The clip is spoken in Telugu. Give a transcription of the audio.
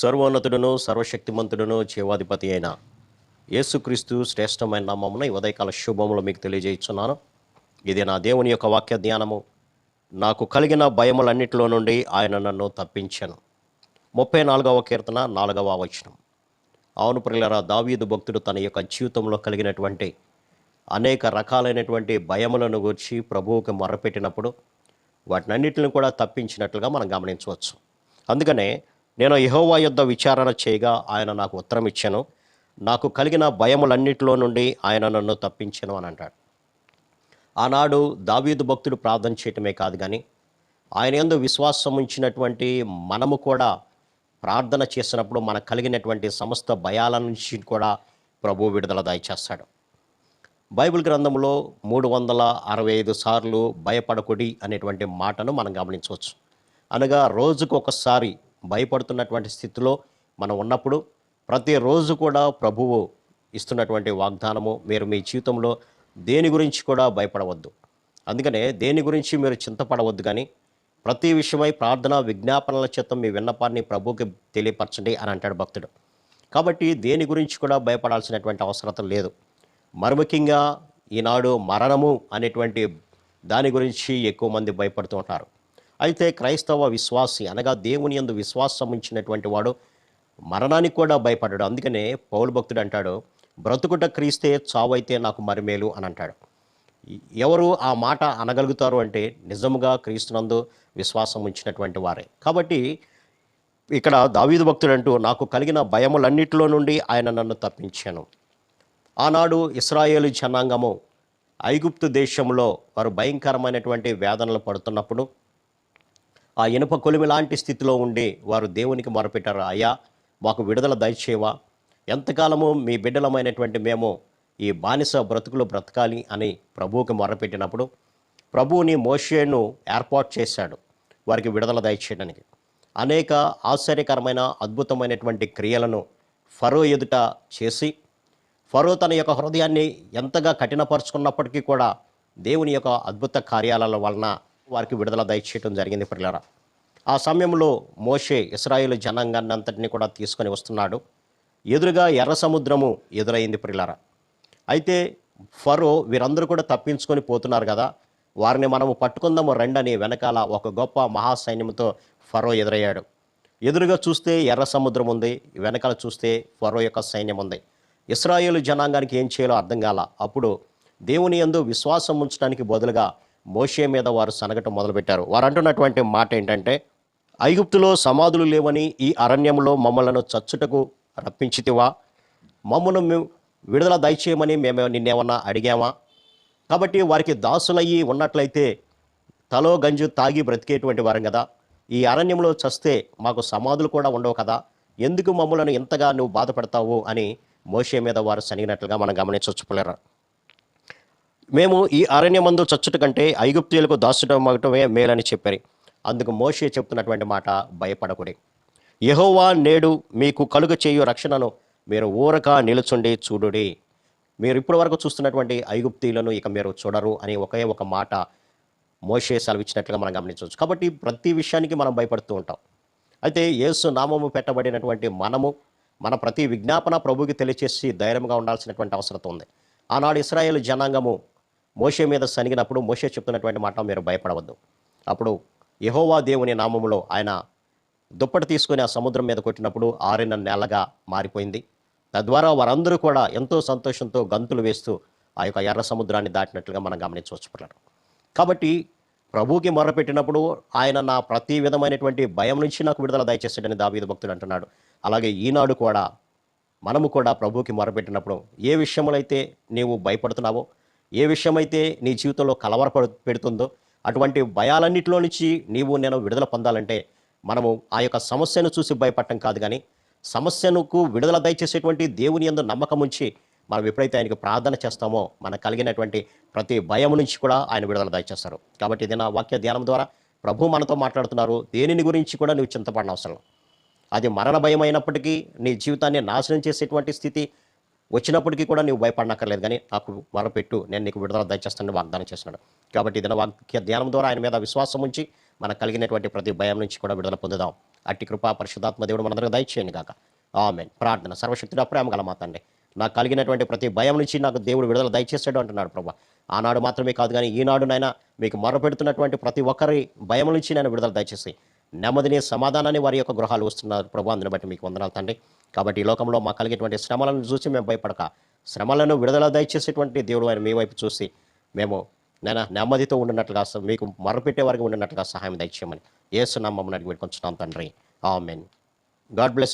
సర్వోన్నతుడును సర్వశక్తిమంతుడును జీవాధిపతి అయిన యేసుక్రీస్తు శ్రేష్టమైన నామమున ఈ ఉదయకాల శుభములు మీకు తెలియజేస్తున్నాను ఇది నా దేవుని యొక్క వాక్య ధ్యానము. నాకు కలిగిన భయములన్నిటిలో నుండి ఆయన నన్ను తప్పించాను. ముప్పై నాలుగవ కీర్తన నాలుగవ వచనం. అవును ప్రిల్లరా దావీదు భక్తుడు తన యొక్క జీవితంలో కలిగినటువంటి అనేక రకాలైనటువంటి భయములను గురించి ప్రభువుకి మొరపెట్టినప్పుడు వాటినన్నిటిని కూడా తప్పించినట్లుగా మనం గమనించవచ్చు. అందుకనే నేను యహోవా యుద్ధ విచారణ చేయగా ఆయన నాకు ఉత్తరం ఇచ్చాను నాకు కలిగిన భయములన్నిటిలో నుండి ఆయన నన్ను తప్పించను అని అంటాడు. ఆనాడు దావీదు భక్తుడు ప్రార్థన చేయటమే కాదు కానీ ఆయన ఎందు విశ్వాసం ఉంచినటువంటి మనము కూడా ప్రార్థన చేసినప్పుడు మనకు కలిగినటువంటి సమస్త భయాల నుంచి కూడా ప్రభు విడుదల దయచేస్తాడు. బైబిల్ గ్రంథంలో మూడు వందల అరవై ఐదు సార్లు భయపడకుడి అనేటువంటి మాటను మనం గమనించవచ్చు. అనగా రోజుకు ఒకసారి భయపడుతున్నటువంటి స్థితిలో మనం ఉన్నప్పుడు ప్రతిరోజు కూడా ప్రభువు ఇస్తున్నటువంటి వాగ్దానము మీరు మీ జీవితంలో దేని గురించి కూడా భయపడవద్దు. అందుకనే దేని గురించి మీరు చింతపడవద్దు కానీ ప్రతి విషయమై ప్రార్థన విజ్ఞాపనల చేత మీ విన్నపాన్ని ప్రభువుకి తెలియపరచండి అని అంటాడు భక్తుడు. కాబట్టి దేని గురించి కూడా భయపడాల్సినటువంటి అవసరం లేదు. మరుముఖ్యంగా ఈనాడు మరణము అనేటువంటి దాని గురించి ఎక్కువ మంది భయపడుతూ ఉంటారు. అయితే క్రైస్తవ విశ్వాసి అనగా దేవుని యందు విశ్వాసం ఉంచినటువంటి వాడు మరణానికి కూడా భయపడ్డాడు. అందుకనే పౌలు భక్తుడు అంటాడు బ్రతుకుట క్రీస్తే చావైతే నాకు మరిమేలు అని అంటాడు. ఎవరు ఆ మాట అనగలుగుతారు అంటే నిజముగా క్రీస్తునందు విశ్వాసం ఉంచినటువంటి వారే. కాబట్టి ఇక్కడ దావీదు భక్తుడు అంటూ నాకు కలిగిన భయములన్నిటిలో నుండి ఆయన నన్ను తప్పించాను. ఆనాడు ఇస్రాయేలు జనాంగము ఐగుప్తు దేశంలో వారు భయంకరమైనటువంటి వేదనలు పడుతున్నప్పుడు ఆ ఇనుప కొలిమి లాంటి స్థితిలో ఉండి వారు దేవునికి మొరపెట్టారు. అయ్యా మాకు విడుదల దయచేవా ఎంతకాలము మీ బిడ్డలమైనటువంటి మేము ఈ బానిస బ్రతుకులు బ్రతకాలి అని ప్రభువుకి మొరపెట్టినప్పుడు ప్రభువుని మోషేను ఏర్పాటు చేశాడు వారికి విడుదల దయచేయడానికి. అనేక ఆశ్చర్యకరమైన అద్భుతమైనటువంటి క్రియలను ఫరో ఎదుట చేసి ఫరో తన యొక్క హృదయాన్ని ఎంతగా కఠినపరుచుకున్నప్పటికీ కూడా దేవుని యొక్క అద్భుత కార్యాలల వలన వారికి విడుదల దయచేయటం జరిగింది పిల్లరా ఆ సమయంలో మోషే ఇస్రాయేల్ జనాంగాన్ని అంతటిని కూడా తీసుకొని వస్తున్నాడు. ఎదురుగా ఎర్ర సముద్రము ఎదురైంది పిల్లరా అయితే ఫరో వీరందరూ కూడా తప్పించుకొని పోతున్నారు కదా. వారిని మనము పట్టుకుందాము రెండని వెనకాల ఒక గొప్ప మహాసైన్యంతో ఫరో ఎదురయ్యాడు. ఎదురుగా చూస్తే ఎర్ర సముద్రం ఉంది వెనకాల చూస్తే ఫరో యొక్క సైన్యం ఉంది. ఇస్రాయేల్ జనాంగానికి ఏం చేయాలో అర్థం కాల. అప్పుడు దేవుని యందు విశ్వాసం ఉంచడానికి బదులుగా మోషే మీద వారు సనగటం మొదలుపెట్టారు. వారు అంటున్నటువంటి మాట ఏంటంటే ఐగుప్తులో సమాధులు లేవని ఈ అరణ్యంలో మమ్మలను చచ్చుటకు రప్పించితివా? మమ్మను మేము విడుదల దయచేయమని మేము నిన్నేమన్నా అడిగామా? కాబట్టి వారికి దాసులయ్యి ఉన్నట్లయితే తలో గంజు తాగి బ్రతికేటువంటి వారం కదా. ఈ అరణ్యంలో చస్తే మాకు సమాధులు కూడా ఉండవు కదా. ఎందుకు మమ్మలను ఇంతగా నువ్వు బాధపడతావు అని మోషే మీద వారు సనిగినట్లుగా మనం గమనించవచ్చు పిల్లరా. మేము ఈ అరణ్యమందు చచ్చుట కంటే ఐగుప్తీయులకు దాచుటమగటమే మేలని చెప్పారు. అందుకు మోషే చెప్తున్నటువంటి మాట భయపడకుడి. యెహోవా నేడు మీకు కలుగ చేయు రక్షణను మీరు ఊరక నిలుచుండి చూడుడి. మీరు ఇప్పటి వరకు చూస్తున్నటువంటి ఐగుప్తీలను ఇక మీరు చూడరు అని ఒకే ఒక మాట మోషే సెలవిచ్చినట్లుగా మనం గమనించవచ్చు. కాబట్టి ప్రతి విషయానికి మనం భయపడుతూ ఉంటాం. అయితే యేసు నామము పెట్టబడినటువంటి మనము మన ప్రతి విజ్ఞాపన ప్రభుకి తెలియచేసి ధైర్యంగా ఉండాల్సినటువంటి అవసరం ఉంది. ఆనాడు ఇస్రాయేల్ జనాంగము మోషే మీద సనిగినప్పుడు మోషే చెప్తున్నటువంటి మాట మీరు భయపడవద్దు. అప్పుడు యహోవా దేవుని నామములో ఆయన దుప్పటి తీసుకొని ఆ సముద్రం మీద కొట్టినప్పుడు ఆరిన నెలగా మారిపోయింది. తద్వారా వారందరూ కూడా ఎంతో సంతోషంతో గంతులు వేస్తూ ఆ యొక్క ఎర్ర సముద్రాన్ని దాటినట్లుగా మనం గమనించవచ్చు పిల్లలు. కాబట్టి ప్రభువుకి మొరపెట్టినప్పుడు ఆయన నా ప్రతి విధమైనటువంటి భయం నుంచి నాకు విడుదల దయచేసాడని దావీదు భక్తుడు అంటున్నాడు. అలాగే ఈనాడు కూడా మనము కూడా ప్రభువుకి మొరపెట్టినప్పుడు ఏ విషయములైతే నీవు భయపడుతున్నావో ఏ విషయమైతే నీ జీవితంలో కలవరపడు పెడుతుందో అటువంటి భయాలన్నిటిలో నుంచి నీవు నేను విడుదల పొందాలంటే మనము ఆ యొక్క సమస్యను చూసి భయపడటం కాదు కానీ సమస్యనుకు విడుదల దయచేసేటువంటి దేవుని యందు నమ్మకం ఉంచి మనం ఎప్పుడైతే ఆయనకు ప్రార్థన చేస్తామో మనకు కలిగినటువంటి ప్రతి భయం నుంచి కూడా ఆయన విడుదల దయచేస్తారు. కాబట్టి ఇది నా వాక్య ధ్యానం ద్వారా ప్రభు మనతో మాట్లాడుతున్నారు. దేనిని గురించి కూడా నువ్వు చింతపడిన అవసరం అది మరణ భయం అయినప్పటికీ నీ జీవితాన్ని నాశనం చేసేటువంటి స్థితి వచ్చినప్పటికీ కూడా నువ్వు భయపడనక్కర్లేదు కానీ నాకు మొరపెట్టు నేను నీకు విడుదల దయచేస్తానని వాగ్దానం చేస్తున్నాడు. కాబట్టి ఇది వాక్య ధ్యానం ద్వారా ఆయన మీద విశ్వాసం ఉంచి మనకు కలిగినటువంటి ప్రతి భయం నుంచి కూడా విడుదల పొందుదాం. అట్టి కృపా పరిశుధాత్మ దేవుడు మనందరికీ దయచేయండి కాక ఆమెన్. ప్రార్థన సర్వశక్తుడు ప్రేమ గల మాతండి నాకు కలిగినటువంటి ప్రతి భయం నుంచి నాకు దేవుడు విడుదల దయచేసాడు అంటున్నాడు ప్రభా. ఆనాడు మాత్రమే కాదు కానీ ఈనాడునైనా మీకు మొరపెడుతున్నటువంటి ప్రతి ఒక్కరి భయం నుంచి నేను విడుదల దయచేసి నెమ్మదిని సమాధానాన్ని వారి యొక్క గృహాలు వస్తున్నారు. ప్రభు అందుని బట్టి మీకు వందనాలు తండ్రి. కాబట్టి ఈ లోకంలో మాకు కలిగేటువంటి శ్రమలను చూసి మేము భయపడక. శ్రమలను విడుదల దయచేసేటువంటి దేవుడు ఆయన మీ వైపు చూసి మేము నేను నెమ్మదితో ఉండినట్లుగా మీకు మరపెట్టే వరకు ఉండినట్లుగా సహాయం దయచేయమని ఏసునామమ్మని అడిగి పెట్టుకుంటున్నాం తండ్రి. ఆమెన్. God bless